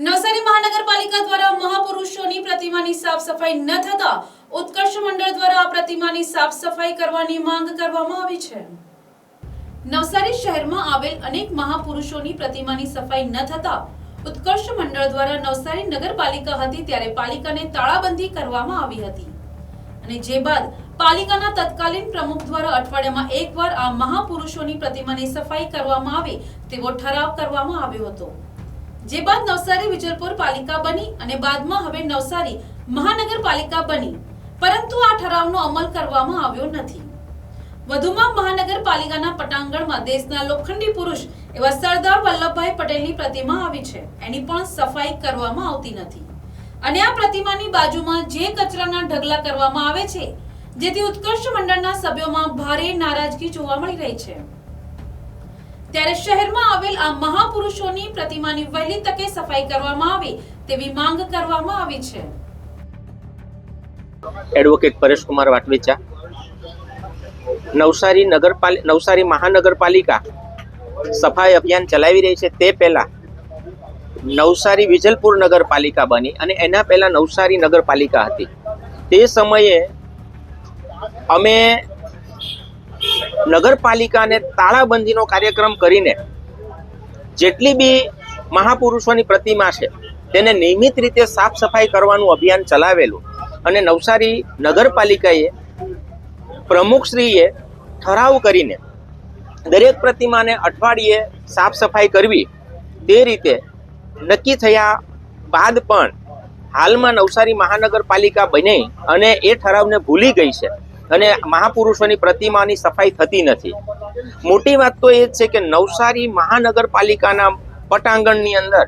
નવસારી મહાનગરપાલિકા દ્વારા મહાપુરુષોની પ્રતિમાની સાફ સફાઈ ન થતા ઉત્કર્ષ મંડળ દ્વારા આ પ્રતિમાની સાફ સફાઈ કરવાની માંગ કરવામાં આવી છે. નવસારી શહેરમાં આવેલ અનેક મહાપુરુષોની પ્રતિમાની સફાઈ ન થતા ઉત્કર્ષ મંડળ દ્વારા નવસારી નગરપાલિકા હતી ત્યારે પાલિકાને તાળાબંધી કરવામાં આવી હતી. અને જે બાદ પાલિકાના તત્કાલીન પ્રમુખ દ્વારા અઠવાડિયામાં એકવાર આ મહાપુરુષોની પ્રતિમાની સફાઈ કરવામાં આવે તેવો ઠરાવ કરવામાં આવ્યો હતો. જે બાદ નવસારી વિજલપુર પાલિકા બની અને બાદમાં હવે નવસારી મહાનગરપાલિકા બની. પરંતુ આ ઠરાવનો અમલ કરવામાં આવ્યો નથી. વધુમાં મહાનગરપાલિકાના પટાંગણમાં દેશના લોખંડી પુરુષ એવા સરદાર વલ્લભભાઈ પટેલની પ્રતિમા આવી છે. એની પણ સફાઈ કરવામાં આવતી નથી. અને આ પ્રતિમાની બાજુમાં જે કચરાના ઢગલા કરવામાં આવે છે, જેથી ઉત્કર્ષ મંડળના સભ્યોમાં ભારે નારાજગી જોવા મળી રહી છે. ત્યારે શહેરમાં આવેલ આ મહાપુરુષોની પ્રતિમાની વહેલી તકે સફાઈ કરવામાં આવે તેવી માંગ કરવામાં આવી છે. એડવોકેટ પરેશકુમાર વાટવેચા. નવસારી નગરપાલિકા નવસારી મહાનગરપાલિકા સફાઈ અભિયાન ચલાવી રહી છે. તે પહેલા નવસારી વિજલપુર નગરપાલિકા બની અને એના પહેલા નવસારી નગરપાલિકા હતી. તે સમયે અમે નગરપાલિકાને તાળાબંધીનો કાર્યક્રમ કરીને જેટલી બી મહાપુરુષોની પ્રતિમા છે, તેને નિયમિત રીતે સાફ સફાઈ કરવાનું અભિયાન ચલાવેલું અને નવસારી નગરપાલિકાએ પ્રમુખશ્રીએ ઠરાવ કરીને દરેક પ્રતિમાને અઠવાડિયે સાફ સફાઈ કરવી, તે રીતે નક્કી થયા બાદ પણ હાલમાં નવસારી મહાનગરપાલિકા બની અને એ ઠરાવને ભૂલી ગઈ છે. અને મહાપુરુષોની પ્રતિમાની સફાઈ થતી નથી. મોટી વાત તો એ જ છે કે નવસારી મહાનગરપાલિકાના પટાંગણની અંદર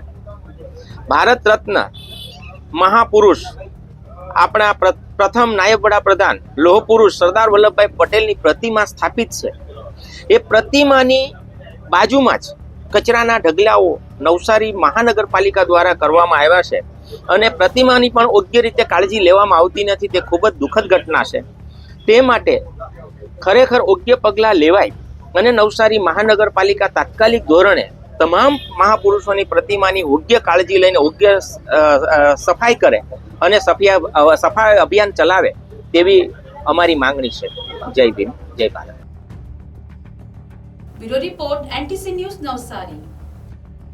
ભારત રત્ન મહાપુરુષ, આપણા પ્રથમ નાયબ વડાપ્રધાન લોહ પુરુષ સરદાર વલ્લભભાઈ પટેલની પ્રતિમા સ્થાપિત છે. એ પ્રતિમાની બાજુમાં જ કચરાના ઢગલાઓ નવસારી મહાનગરપાલિકા દ્વારા કરવામાં આવ્યા છે અને પ્રતિમાની પણ યોગ્ય રીતે કાળજી લેવામાં આવતી નથી, તે ખૂબ જ દુઃખદ ઘટના છે. તે માટે ખરેખર યોગ્ય પગલાં લેવાય અને નવસારી મહાનગરપાલિકા તાત્કાલિક ધોરણે તમામ મહાપુરુષોની પ્રતિમાની યોગ્ય કાળજી લઈને અ, સફાઈ કરે અને સફાઈ સફાઈ અભિયાન ચલાવે તેવી અમારી માંગણી છે. Jai Bhim Jai Bharat. Bureau report NTC news Navsari.